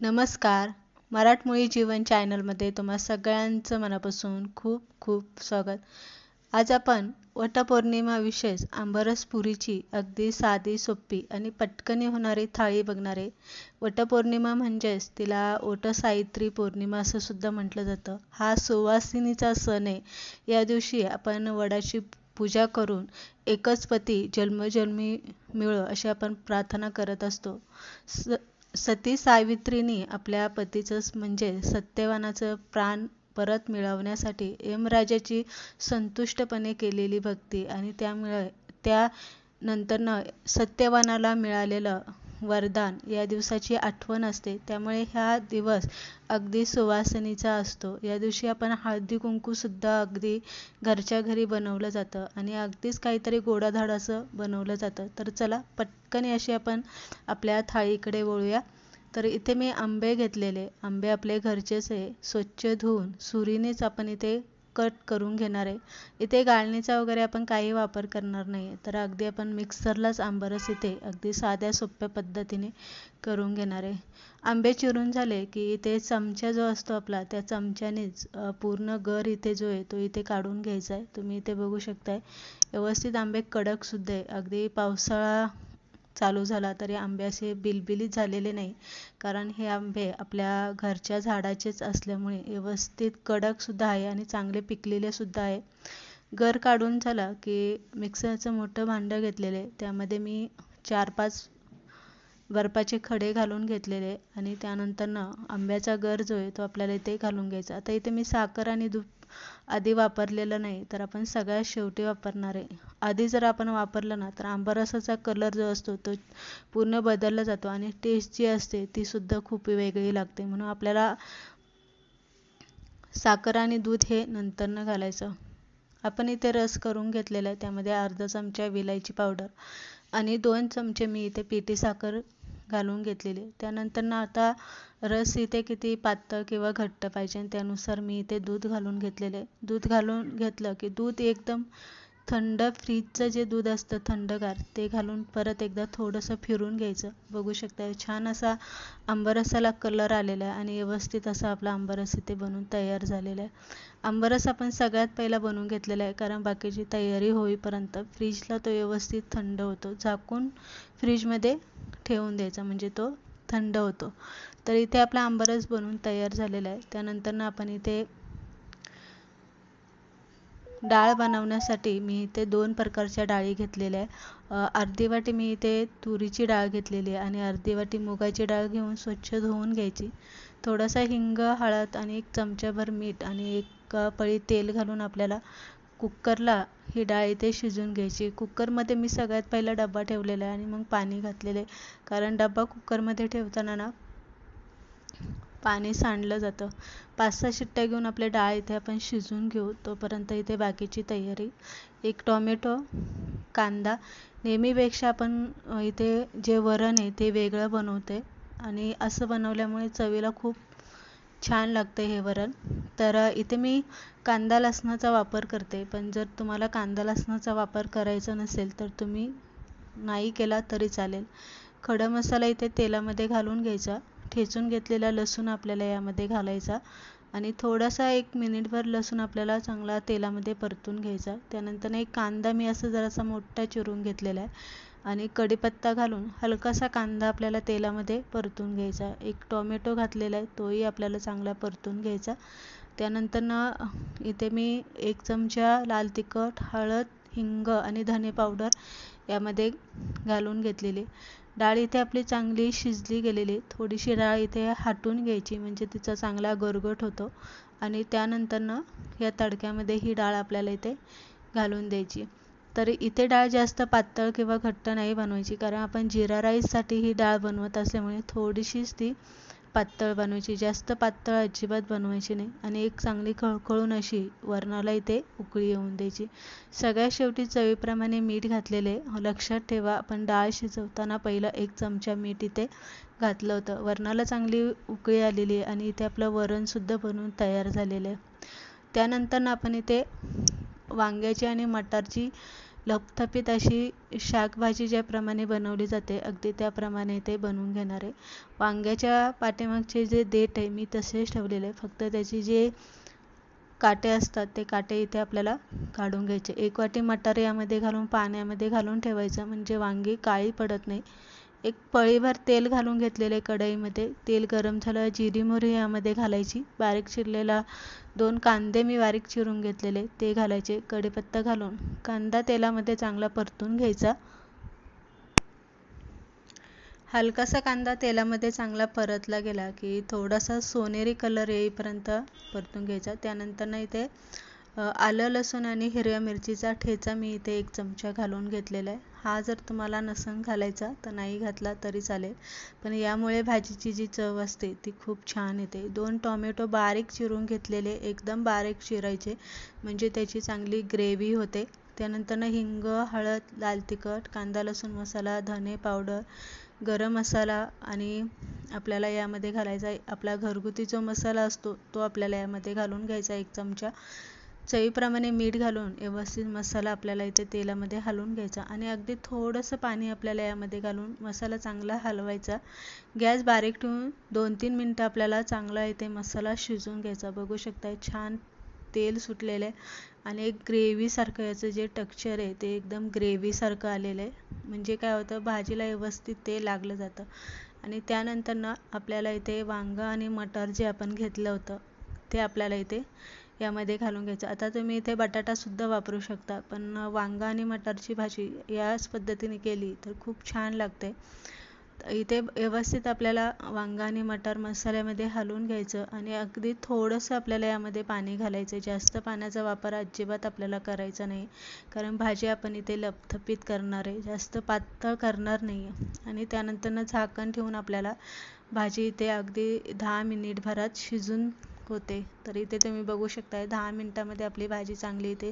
नमस्कार. मराठमोळी जीवन चॅनलमध्ये तुम्हा सगळ्यांचं मनापासून खूप खूप स्वागत. आज आपण वटपौर्णिमा विशेष आंबरस पुरीची अगदी साधी सोपी आणि पटकनी होणारी थाळी बघणारे वटपौर्णिमा म्हणजेच तिला वटसावित्री पौर्णिमा असं सुद्धा म्हटलं जातं. हा सुवासिनीचा सण आहे. या दिवशी आपण वडाची पूजा करून एकच पती जन्मजन्मी मिळो अशी आपण प्रार्थना करत असतो. स सती सावित्रीने आपल्या पतीचं म्हणजे सत्यवानाचं प्राण परत मिळवण्यासाठी यमराजाची संतुष्टपणे केलेली भक्ती आणि त्यामुळे त्या नंतरनं सत्यवानाला मिळालेलं वरदान. या दिवसाची आठवण असते. त्यामुळे हा दिवस अगदी सुवासिनीचा असतो. या दिवशी आपण हळदी कुंकूसुद्धा अगदी घरच्या घरी बनवलं जातं आणि अगदीच काहीतरी गोडाधाड असं बनवलं जातं. तर चला पटकन अशी आपण आपल्या थाळीकडे वळूया. तर इथे मी आंबे घेतलेले. आंबे आपले घरचेच आहे. स्वच्छ धुवून सुरीनेच आपण इथे कट करून घेणार आहे. इथे गाळणीचा वगैरे आपण काही वापर करणार नाही तर अगदी आपण मिक्सरलाच आंबरस इथे अगदी साध्या सोप्या पद्धतीने करून घेणार आहे. आंबे चिरून झाले की इथे चमचा जो असतो आपला त्या चमच्यानेच पूर्ण गर इथे जो आहे तो इथे काढून घ्यायचा आहे. तुम्ही इथे बघू शकताय. व्यवस्थित आंबे कडकसुद्धा आहे. अगदी पावसाळा चालू झाला तरी आंबे असे बिलबिलीत झालेले नाही. कारण हे आंबे आपल्या घरच्या झाडाचेच असल्यामुळे व्यवस्थित कडकसुद्धा आहे आणि चांगले पिकलेलेसुद्धा आहे. गर काढून झाला की मिक्सरचं मोठं भांडं घेतलेले त्यामध्ये मी चार पाच बर्फाचे खडे घालून घेतलेले आणि त्यानंतरनं आंब्याचा गर जो आहे तो आपल्याला इथे घालून घ्यायचा. आता इथे मी साखर आणि दूध आधी वापरलेलं नाही तर आपण सगळ्यात शेवटी वापरणार आहे. आधी जर आपण वापरलं ना तर आंबरसाचा कलर जो असतो तो पूर्ण बदलला जातो आणि टेस्ट जी असते ती सुद्धा खूप वेगळी लागते. म्हणून आपल्याला साखर आणि दूध हे नंतरनं घालायचं. आपण इथे रस करून घेतलेला आहे त्यामध्ये अर्धा चमचा विलायची पावडर आणि दोन चमचे मी इथे पिठी साखर घालून घेतलेले. त्यानंतर ना आता रस इथे किती पातळ किंवा घट्ट पाहिजे त्यानुसार मी इथे दूध घालून घेतलेले. दूध घालून घेतलं की दूध एकदम थंड फ्रीजचं जे दूध असतं थंडगार ते घालून परत एकदा थोडंसं फिरून घ्यायचं. बघू शकता छान असा आंबरसाला कलर आलेला आहे आणि व्यवस्थित असा आपला आंबरस इथे बनून तयार झालेला आहे. आंबरस आपण सगळ्यात पहिला बनवून घेतलेला आहे कारण बाकीची तयारी होईपर्यंत फ्रीजला तो व्यवस्थित थंड होतो. झाकून फ्रीजमध्ये ठेवून द्यायचा म्हणजे तो थंड होतो. तर इथे आपला आंबरस बनवून तयार झालेला आहे. त्यानंतर आपण इथे डाळ बनवण्यासाठी मी इथे दोन प्रकारच्या डाळी घेतलेल्या आहे अर्धी वाटी मी इथे तुरीची डाळ घेतलेली आहे आणि अर्धी वाटी मुगाची डाळ घेऊन स्वच्छ धुवून घ्यायची. थोडासा हिंग हळद आणि एक चमचाभर मीठ आणि एक पळी तेल घालून आपल्याला कुक्करला ही डाळ इथे शिजवून घ्यायची. कुक्करमध्ये मी सगळ्यात पहिला डबा ठेवलेला आहे आणि मग पाणी घातलेले कारण डब्बा कुक्करमध्ये ठेवताना ना पाणी सांडलं जातं. पाच सहा शिट्ट्या घेऊन आपले डाळ इथे आपण शिजवून घेऊ. तोपर्यंत इथे बाकीची तयारी. एक टॉमॅटो कांदा नेहमीपेक्षा आपण इथे जे वरण आहे ते वेगळं बनवते. आणि असं बनवल्यामुळे चवीला खूप छान लागतं हे वरण. तर इथे मी कांदा लसणाचा वापर करते. पण जर तुम्हाला कांदा लसणाचा वापर करायचा नसेल तर तुम्ही नाही केला तरी चालेल. खडा मसाला इथे तेलामध्ये घालून घ्यायचा. ठेचून घेतलेला लसूण आपल्याला यामध्ये घालायचा आणि थोडासा एक मिनिटभर लसूण आपल्याला चांगला तेलामध्ये परतून घ्यायचा. त्यानंतर एक कांदा मी असं जरासा मोठा चिरून घेतलेला आहे आणि कढीपत्ता घालून हलकासा कांदा आपल्याला तेलामध्ये परतून घ्यायचा. एक टोमॅटो घातलेला आहे तोही आपल्याला चांगला परतून घ्यायचा. त्यानंतर ना इथे मी एक चमचा लाल तिखट हळद हिंग आणि धने पावडर यामध्ये घालून घेतलेली. डाळ इथे आपली चांगली शिजली गेलेली थोडीशी डाळ इथे हाटून घ्यायची म्हणजे तिचा चांगला गरगट होतो. आणि त्यानंतरनं या तडक्यामध्ये ही डाळ आपल्याला इथे घालून द्यायची. तर इथे डाळ जास्त पातळ किंवा घट्ट नाही बनवायची कारण आपण जिरा राईससाठी ही डाळ बनवत असल्यामुळे थोडीशीच ती पातळ बनवायची जास्त पातळ अजिबात बनवायची नाही आणि एक चांगली खळखळून अशी वरणाला इथे उकळी येऊन द्यायची. सगळ्यात शेवटी चवीप्रमाणे मीठ घातलेले. लक्षात ठेवा आपण डाळ शिजवताना पहिलं एक चमचा मीठ इथे घातलं होतं. वरणाला चांगली उकळी आलेली आहे आणि इथे आपलं वरणसुद्धा बनवून तयार झालेलं आहे. त्यानंतर आपण इथे वांग्याची आणि मटारची लपथपीत अशी शाकभाजी ज्याप्रमाणे बनवली जाते अगदी त्याप्रमाणे ते बनवून घेणार आहे. वांग्याच्या पाठीमागचे जे देठ आहे मी तसेच ठेवलेले आहे. फक्त त्याची जे काटे असतात ते काटे इथे आपल्याला काढून घ्यायचे. एक वाटी मटार यामध्ये घालून पाण्यामध्ये घालून ठेवायचं. म्हणजे वांगी काळी पडत नाही. एक पळीभर तेल घालून घेतलेले कढईमध्ये. तेल गरम झालं जिरी मोहरी यामध्ये घालायची. बारीक चिरलेला दोन कांदे मी बारीक चिरून घेतलेले ते घालायचे. कढीपत्ता घालून. कांदा तेलामध्ये चांगला परतून घ्यायचा. हलकासा कांदा तेलामध्ये चांगला परतला गेला की थोडासा सोनेरी कलर येईपर्यंत परतून घ्यायचा. त्यानंतर ना इथे आलं लसूण आणि हिरव्या मिरचीचा ठेचा मी इथे एक चमचा घालून घेतलेला आहे. हा जर तुम्हाला नसन घालायचा तर नाही घातला तरी चालेल. पण यामुळे भाजीची जी चव असते ती खूप छान येते. दोन टोमॅटो बारीक चिरून घेतलेले एकदम बारीक चिरायचे. म्हणजे त्याची चांगली ग्रेव्ही होते. त्यानंतरनं हिंग हळद लाल तिखट कांदा लसूण मसाला धने पावडर गरम मसाला आणि आपल्याला यामध्ये घालायचा आपला घरगुती जो मसाला असतो तो आपल्याला यामध्ये घालून घ्यायचा एक चमचा. चवीप्रमाणे मीठ घालून व्यवस्थित मसाला आपल्याला इथे तेलामध्ये हलवून घ्यायचा आणि अगदी थोडंसं पाणी आपल्याला यामध्ये घालून मसाला चांगला हलवायचा. गॅस बारीक ठेवून दोन तीन मिनटं आपल्याला चांगला इथे मसाला शिजवून घ्यायचा. बघू शकता छान तेल सुटलेलं आहे आणि एक ग्रेव्हीसारखं याचं जे टेक्स्चर आहे ते एकदम ग्रेव्हीसारखं आलेलं आहे. म्हणजे काय होतं भाजीला व्यवस्थित ते लागलं जातं. आणि त्यानंतर ना आपल्याला इथे वांगं आणि मटर जे आपण घेतलं होतं ते आपल्याला इथे यामध्ये घालून घ्यायचं. आता तुम्ही इथे बटाटासुद्धा वापरू शकता पण वांगा आणि मटारची भाजी याच पद्धतीने केली तर खूप छान लागते. इथे व्यवस्थित आपल्याला वांगा आणि मटार मसाल्यामध्ये हलवून घ्यायचं आणि अगदी थोडंसं आपल्याला यामध्ये पाणी घालायचं जास्त पाण्याचा वापर अजिबात आपल्याला करायचा नाही कारण भाजी आपण इथे लपथपीत करणार आहे. जास्त पातळ करणार नाही. आहे आणि त्यानंतरनं झाकण ठेवून आपल्याला भाजी इथे अगदी दहा मिनिटभरात शिजून होते. तर इथे तुम्ही बघू शकताय दहा मिनटामध्ये आपली भाजी चांगली इथे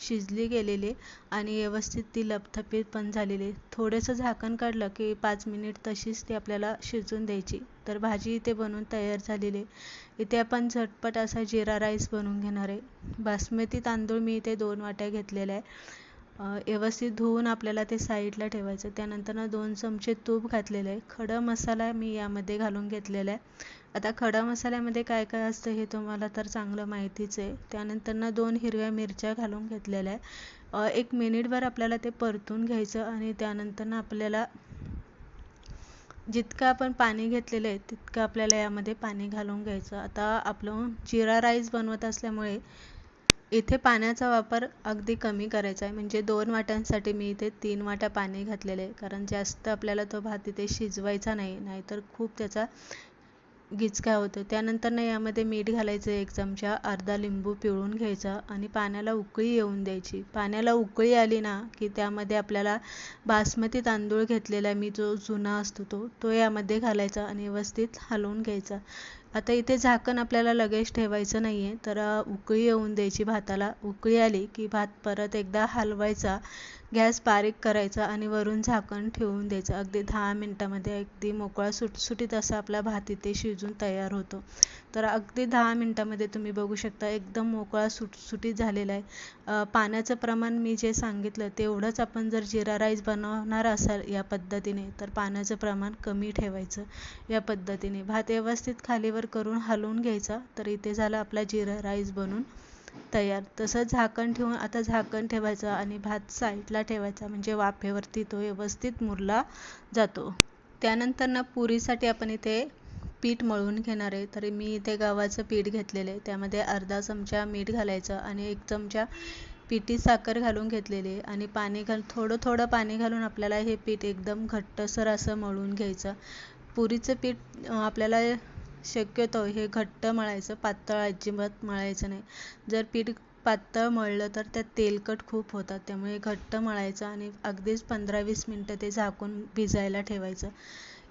शिजली गेलेली आणि व्यवस्थित ती लपथपीत पण झालेली. थोडंसं झाकण काढलं की पाच मिनिट तशीच ती आपल्याला शिजून द्यायची. तर भाजी इथे बनवून तयार झालेली. आहे इथे आपण झटपट असा जिरा राईस बनवून घेणार आहे. बासमती तांदूळ मी इथे दोन वाट्या घेतलेल्या आहे. व्यवस्थित धुवून आपल्याला ते साईडला ठेवायचं त्यानंतर दोन चमचे तूप घातलेलं आहे. खडं मसाला मी यामध्ये घालून घेतलेला आहे. आता खडा मसाल्यामध्ये काय काय असतं हे तुम्हाला तर चांगलं माहितीच आहे. त्यानंतर ना दोन हिरव्या मिरच्या घालून घेतलेल्या आहे एक मिनिटभर आपल्याला ते परतून घ्यायचं आणि त्यानंतर आपल्याला जितकं आपण पाणी घेतलेलं आहे तितकं आपल्याला यामध्ये पाणी घालून घ्यायचं. आता आपलं जिरा राईस बनवत असल्यामुळे इथे पाण्याचा वापर अगदी कमी करायचा आहे. म्हणजे दोन वाट्यांसाठी मी इथे तीन वाट्या पाणी घातलेले आहे. कारण जास्त आपल्याला तो भात इथे शिजवायचा नाही नाहीतर खूप त्याचा गिचका होतो. त्यानंतर ना यामध्ये मीठ घालायचं एक चमचा अर्धा लिंबू पिळून घ्यायचा आणि पाण्याला उकळी येऊन द्यायची. पाण्याला उकळी आली ना की त्यामध्ये आपल्याला बासमती तांदूळ घेतलेला मी जो जुना असतो तो तो यामध्ये घालायचा आणि व्यवस्थित हलवून घ्यायचा. आता इथे झाकण आपल्याला लगेच ठेवायचं नाही आहे तर उकळी येऊन द्यायची भाताला. उकळी आली की भात परत एकदा हलवायचा. गॅस बारीक करायचा आणि वरून झाकण ठेवून द्यायचं. अगदी दहा मिनटामध्ये अगदी मोकळा सुटसुटीत असा आपला भात इथे शिजून तयार होतो. तर अगदी दहा मिनटामध्ये तुम्ही बघू शकता एकदम मोकळा सुटसुटीत झालेला आहे. पाण्याचं प्रमाण मी जे सांगितलं तेवढंच आपण जर जिरा राईस बनवणार असाल या पद्धतीने तर पाण्याचं प्रमाण कमी ठेवायचं या पद्धतीने. भात व्यवस्थित खालीवर करून हलवून घ्यायचा तर इथे झाला आपला जिरा राईस बनून. तयार. तसं झाकण ठेवून आता झाकण ठेवायचं आणि भात साईडला ठेवायचा म्हणजे वाफेवरती तो व्यवस्थित मुरला जातो. त्यानंतर ना पुरीसाठी आपण इथे पीठ मळून घेणार आहे. तरी मी इथे गव्हाचं पीठ घेतलेलं आहे. त्यामध्ये अर्धा चमचा मीठ घालायचं आणि एक चमचा पिठी साखर घालून घेतलेली आहे. आणि पाणी घाल थोडं थोडं पाणी घालून आपल्याला हे पीठ एकदम घट्टसर असं मळून घ्यायचं. पुरीचं पीठ आपल्याला शक्यतो हे घट्ट मळायचं पातळ अजिबात मळायचं नाही. जर पीठ पातळ मळलं तर त्यात तेलकट खूप होतात त्यामुळे घट्ट मळायचं आणि अगदीच पंधरा वीस मिनटं ते झाकून भिजायला ठेवायचं.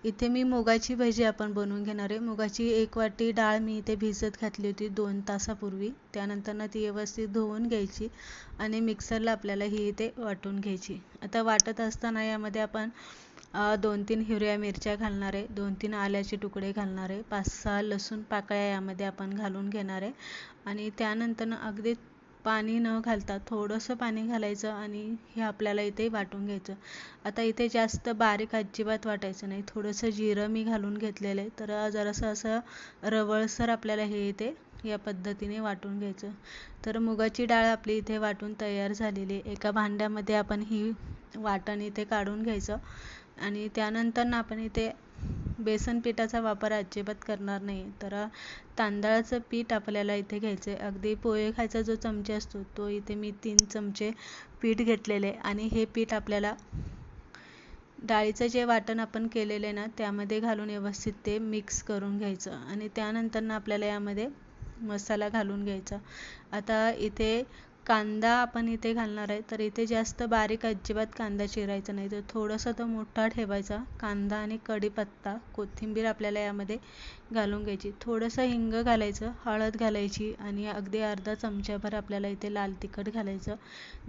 इथे मी मुगाची भजी आपण बनवून घेणार आहे. मुगाची एक वाटी डाळ मी इथे भिजत घातली होती दोन तासापूर्वी. त्यानंतर ती व्यवस्थित धुवून घ्यायची आणि मिक्सरला आपल्याला ही इथे वाटून घ्यायची. आता वाटत असताना यामध्ये आपण दोन तीन हिरव्या मिरच्या घालणार आहे दोन तीन आल्याचे तुकडे घालणार आहे पाच सहा लसूण पाकळ्या यामध्ये आपण घालून घेणार आहे आणि त्यानंतर अगदी पाणी न घालता थोडंसं पाणी घालायचं आणि हे आपल्याला इथे वाटून घ्यायचं. आता इथे जास्त बारीक अजिबात वाटायचं नाही. थोडंसं जिरं मी घालून घेतलेलं आहे. तर जरासं असं रवळसर आपल्याला हे इथे या पद्धतीने वाटून घ्यायचं. तर मुगाची डाळ आपली इथे वाटून तयार झालेली एका भांड्यामध्ये आपण ही वाटण इथे काढून घ्यायचं. आणि त्यानंतर ना आपण इथे बेसन पिठाचा वापर अजिबात करणार नाही. तर तांदळाचं पीठ आपल्याला इथे घ्यायचं आहे. अगदी पोहे खायचा जो चमचा असतो तो इथे मी तीन चमचे पीठ घेतलेले आणि हे पीठ आपल्याला डाळीचं जे वाटण आपण केलेलं आहे ना त्यामध्ये घालून व्यवस्थित ते मिक्स करून घ्यायचं. आणि त्यानंतर ना आपल्याला यामध्ये मसाला घालून घ्यायचा. आता इथे कांदा आपण इथे घालणार आहे. तर इथे जास्त बारीक अजिबात कांदा चिरायचा नाही. तर थोडासा तो मोठा ठेवायचा. कांदा आणि कढीपत्ता कोथिंबीर आपल्याला यामध्ये घालून घ्यायची. थोडंसं हिंग घालायचं हळद घालायची आणि अगदी अर्धा चमच्याभर आपल्याला इथे लाल तिखट घालायचं.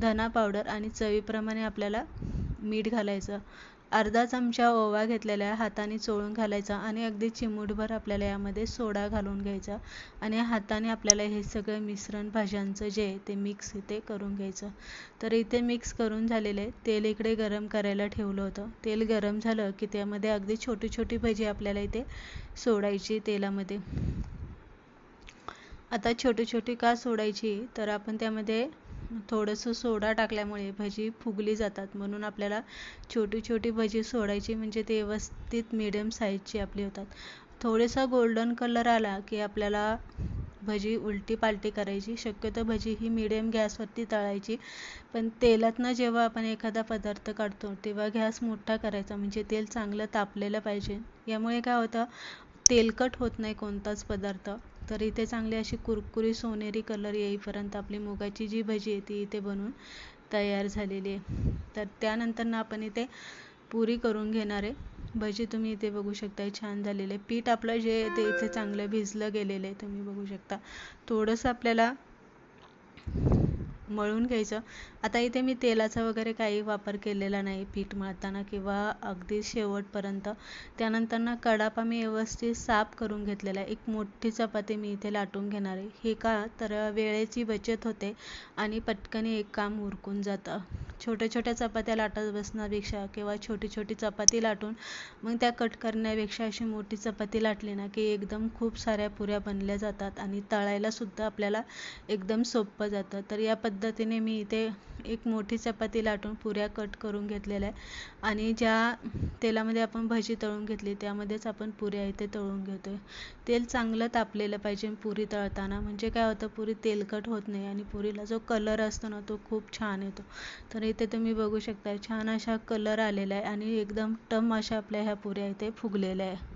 धना पावडर आणि चवीप्रमाणे आपल्याला मीठ घालायचं. अर्धा चमचा ओवा घेतलेला हाताने चोळून घालायचा आणि अगदी चिमूटभर आपल्याला यामध्ये सोडा घालून घ्यायचा आणि हाताने आपल्याला हे सगळं मिश्रण भाज्यांचं जे आहे ते मिक्स इथे करून घ्यायचं. तर इथे मिक्स करून झालेलं आहे तेल इकडे गरम करायला ठेवलं होतं. तेल गरम झालं की त्यामध्ये अगदी छोटी छोटी भजी आपल्याला इथे सोडायची तेलामध्ये. आता छोटी छोटी का सोडायची? तर आपण त्यामध्ये थोडंसं सोडा टाकल्यामुळे भजी फुगली जातात. म्हणून आपल्याला छोटी छोटी भजी सोडायची म्हणजे ते व्यवस्थित मिडियम साईजची आपली होतात. थोडेसा गोल्डन कलर आला की आपल्याला भजी उलटी पालटी करायची. शक्यतो भजी ही मिडियम गॅसवरती तळायची. पण तेलातनं जेव्हा आपण एखादा पदार्थ काढतो तेव्हा गॅस मोठा करायचा. म्हणजे तेल चांगलं तापलेलं पाहिजे. यामुळे काय होतं? तेलकट होत नाही कोणताच पदार्थ. तर इथे चांगली अशी कुरकुरी सोनेरी कलर येईपर्यंत आपली मुगाची जी भजी आहे ती इथे बनवून तयार झालेली आहे. तर त्यानंतर ना आपण इथे पुरी करून घेणार आहे. भजी तुम्ही इथे बघू शकता छान झालेले. पीठ आपलं जे ते इथे चांगलं भिजलं गेलेलं आहे तुम्ही बघू शकता. थोडंसं आपल्याला मळून घ्यायचं. आता इथे मी तेलाचा वगैरे काही वापर केलेला नाही पीठ मळताना किंवा अगदी शेवटपर्यंत. त्यानंतर ना कडापा मी व्यवस्थित साफ करून घेतलेला आहे. एक मोठी चपाती मी इथे लाटून घेणार आहे. हे का? तर वेळेची बचत होते आणि पटकन एक काम उरकून जातं. छोट्या छोट्या चपात्या लाटत बसण्यापेक्षा किंवा छोटी छोटी चपाती लाटून मग त्या कट करण्यापेक्षा अशी मोठी चपाती लाटली ना की एकदम खूप साऱ्या पुऱ्या बनल्या जातात आणि तळायलासुद्धा आपल्याला एकदम सोपं जातं. तर या पद्धतीने मी इथे एक मोठी चपाती लाटून पुऱ्या कट करून घेतलेल्या आहे आणि ज्या तेलामध्ये आपण भजी तळून घेतली त्यामध्येच आपण पुऱ्या इथे तळून घेतो आहे तेल चांगलं तापलेलं पाहिजे पुरी तळताना. म्हणजे काय होतं पुरी तेलकट होत नाही आणि पुरीला जो कलर असतो ना तो खूप छान येतो. तर इथे तुम्ही बघू शकता छान अशा कलर आलेला आहे आणि एकदम टम अशा आपल्या ह्या पुऱ्या इथे फुगलेल्या आहे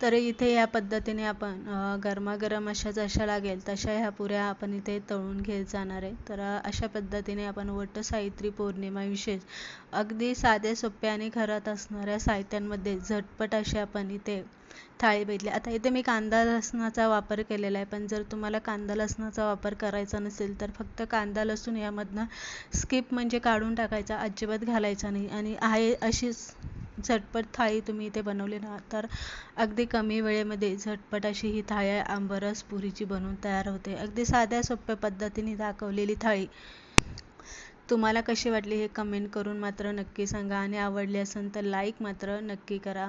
तर इथे या पद्धतीने आपण गरमागरम अशा जशा लागेल तशा ह्या पुऱ्या आपण इथे तळून घेत जाणार आहे. तर अशा पद्धतीने आपण वटसावित्री पौर्णिमा विशेष अगदी साधे सोपे आणि घरात असणाऱ्या साहित्यांमध्ये झटपट असे आपण इथे थाळी बघितली आता इथे मी कांदा लसणाचा वापर केलेला आहे पण जर तुम्हाला कांदा लसणाचा वापर करायचा नसेल तर फक्त कांदा लसूण यामधनं स्किप म्हणजे काढून टाकायचा अजिबात घालायचा नाही. आणि आहे अशीच झटपट थाळी तुम्ही इथे बनवली ना तर अगदी कमी वेळेमध्ये झटपट अशी ही थाळी आंबरस पुरीची बनवून तयार होते. अगदी साध्या सोप्या पद्धतीने दाखवलेली थाळी. तुम्हाला कशी वाटली हे कमेंट करून मात्र नक्की सांगा आणि आवडली असेल तर लाईक मात्र नक्की करा.